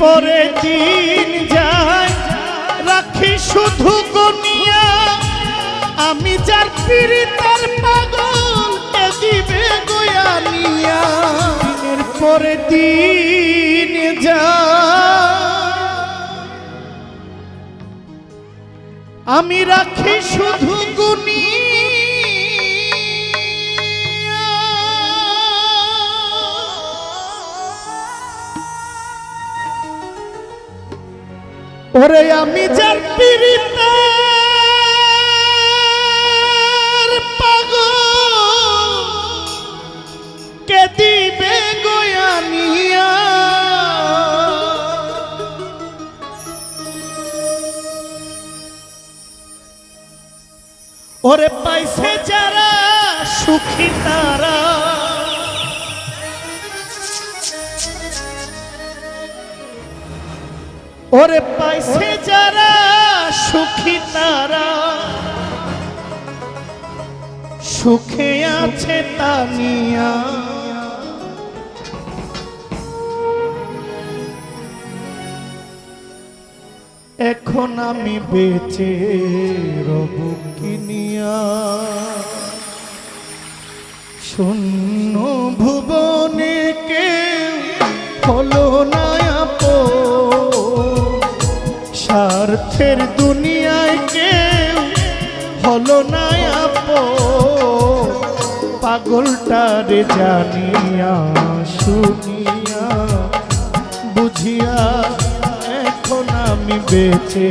পরে দিন যায়। রাখি শুধু গনিয়া আমি যার পীড়িতার পাগল, কে দিবে গয়ানিয়া দিনের পরে দিন আমি রাখি শুধু গুনি ওরে আমি যার পাগল। কে দিবে ওরে পাইছে যারা সুখী তারা। ওরে পাইছে যারা সুখী তারা। সুখে আছে তানিয়া এখন আমি বেঁচে রব কিনিয়া শূন্য ভুবনে কে স্বার্থের দুনিয়ায় কেউ হলো না আপন। পাগলটারে জানিয়া শুনিয়া বুঝিয়া এখন আমি বেঁচে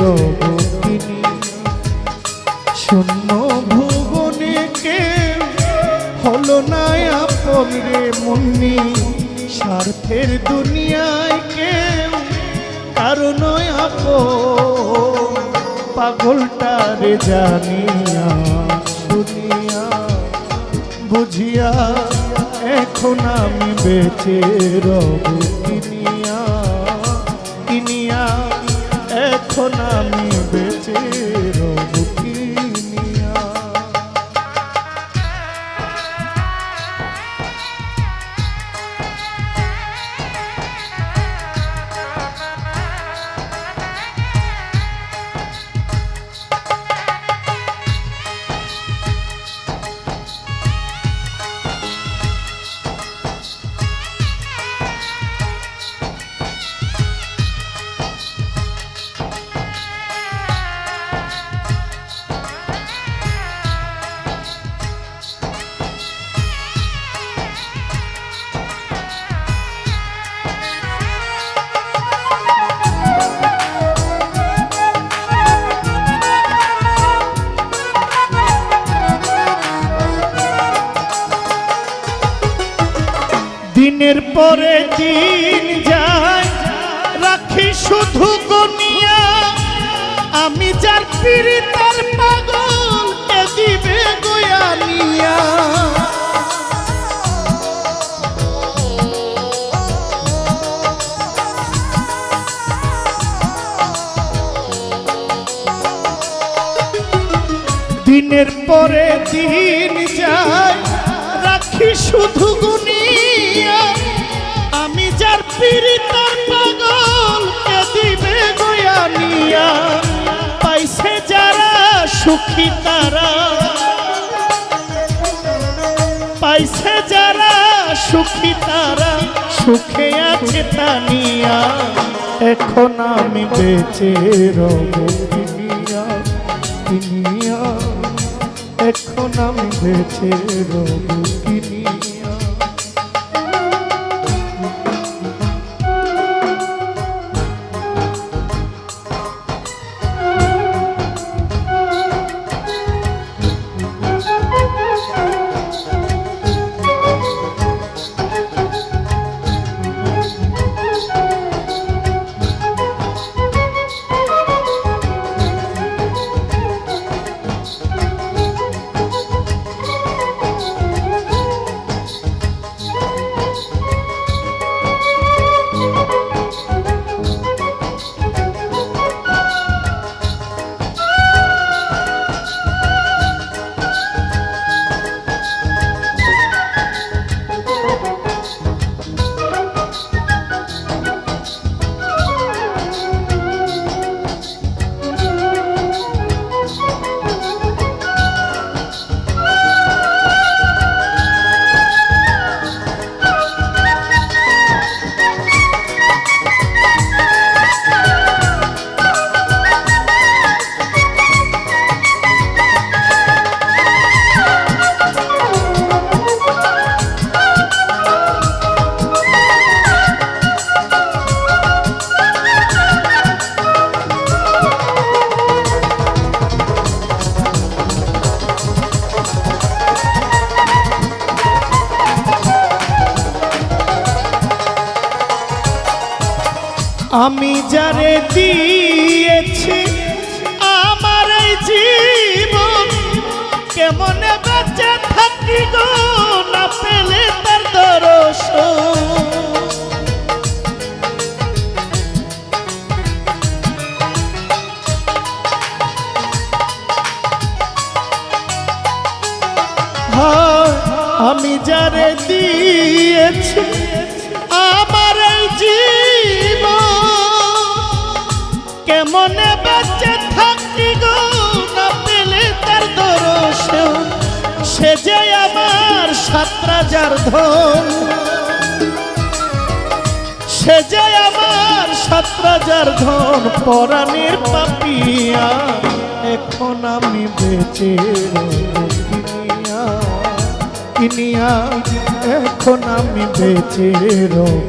রব শূন্য ভুবনে কেউ হলো না আপন রে মুন্নি স্বার্থের দুনিয়ায় কেউ কারণ আপ। পাগলটা রে জানিয়া, শুনিয়া, বুঝিয়া, এখন আমি বেঁচে রব, কিনিয়া কিনিয়া, এখন আমি পরে দিন যায়, রাখি শুধু গনিয়া আমি যার পীড়িতার পাগল দিবে গয়ানিয়া দিনের পরে দিন যায়, রাখি শুধু গুনিয়া সুখী তারা, সুখে আছে তানিয়া এখন আমি বেঁচে রব কিনিয়া কিনিয়া এখন আমি বেঁচে রব আমি যারে দিয়েছি আমার এই জীবন কেমনে বেঁচে থাকি গো না পেলে তার হয়, আমি যারে দিয়েছি কেমনে বেঁচে থাকি গো না পেলে তার দর্শন সে যে আমার সাত রাজার ধন। সে যে আমার সাত রাজার ধন, পরাণের পাপিয়া, এখন আমি বেঁচে কিনিয়া কিনিয়া এখন আমি বেঁচে রব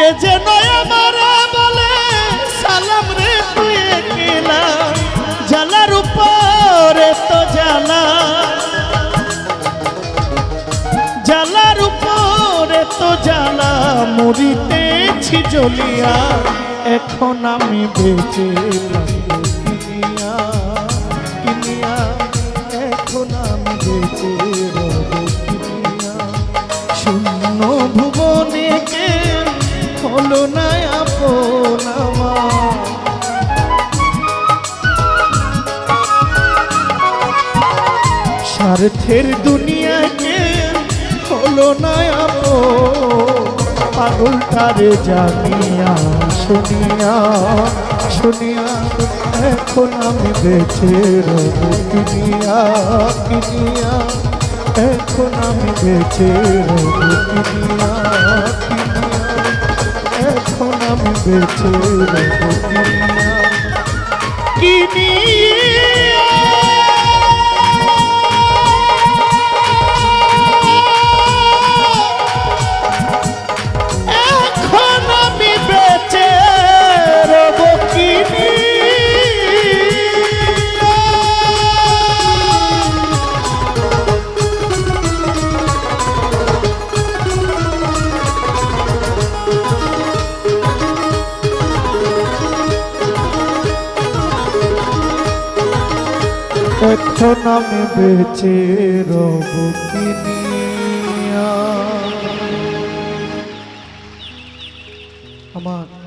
কে যেন আমার বলে, সালাম রে তুই একেলা। জ্বালার উপরে তো জ্বালা। জ্বালার উপরে তো জ্বালা মরিতেছি জ্বলিয়া। এখন আমি বেঁচে স্বার্থের দুনিয়াকে হলো না আপো পাগলটারে জানিয়া, শুনিয়া শুনিয়া, এখন আমি বেঁচে রব কিনিয়া এখন আমি বেঁচে রব এখন আমি বেঁচে রব কিনিয়া যখন আমি বেঁচে রব আমার